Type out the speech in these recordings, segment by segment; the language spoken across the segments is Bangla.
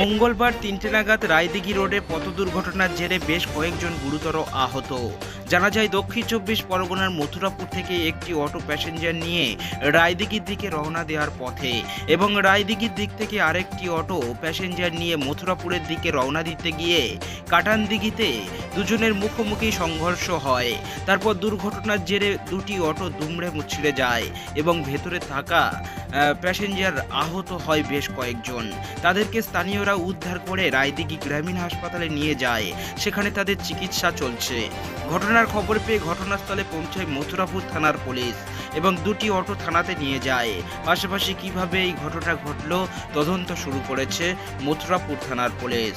মঙ্গলবার তিনটে নাগাদ রায়দিঘি রোডে পথ দুর্ঘটনার জেরে বেশ কয়েকজন গুরুতর আহত। জানা যায় দক্ষিণ চব্বিশ পরগনার মথুরাপুর থেকে একটি অটো প্যাসেঞ্জার নিয়ে রায়দিঘির দিকে রওনা দেওয়ার পথে এবং রায়দিঘির দিক থেকে আরেকটি অটো প্যাসেঞ্জার নিয়ে মথুরাপুরের দিকে রওনা দিতে গিয়ে কাটান দিঘিতে দুজনের মুখোমুখি সংঘর্ষ হয়। তারপর দুর্ঘটনার জেরে দুটি অটো দুমড়ে মুচড়ে যায় এবং ভেতরে থাকা প্যাসেঞ্জার আহত হয় বেশ কয়েকজন। তাদেরকে স্থানীয়রা উদ্ধার করে রায়দিঘি গ্রামীণ হাসপাতালে নিয়ে যায়। সেখানে তাদের চিকিৎসা চলছে। ঘটনার খবর পেয়ে ঘটনাস্থলে পৌঁছায় মথুরাপুর থানার পুলিশ এবং দুটি অটো থানাতে নিয়ে যায়। পাশাপাশি কীভাবে এই ঘটনা ঘটল, তদন্ত শুরু করেছে মথুরাপুর থানার পুলিশ।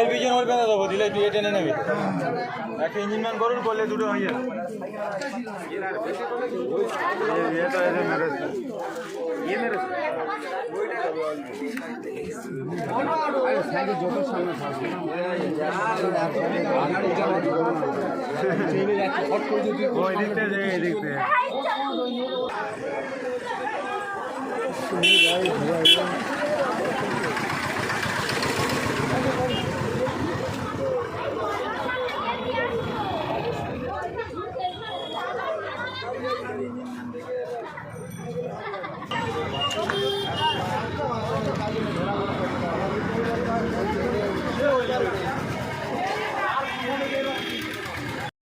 এর পিছনে ওর বেঁধে দেবো দিলে তুই টেনে নেবে। একটা ইঞ্জিন ম্যান করুন, করলে দুটো হয়ে যাবে। ওই Ленин.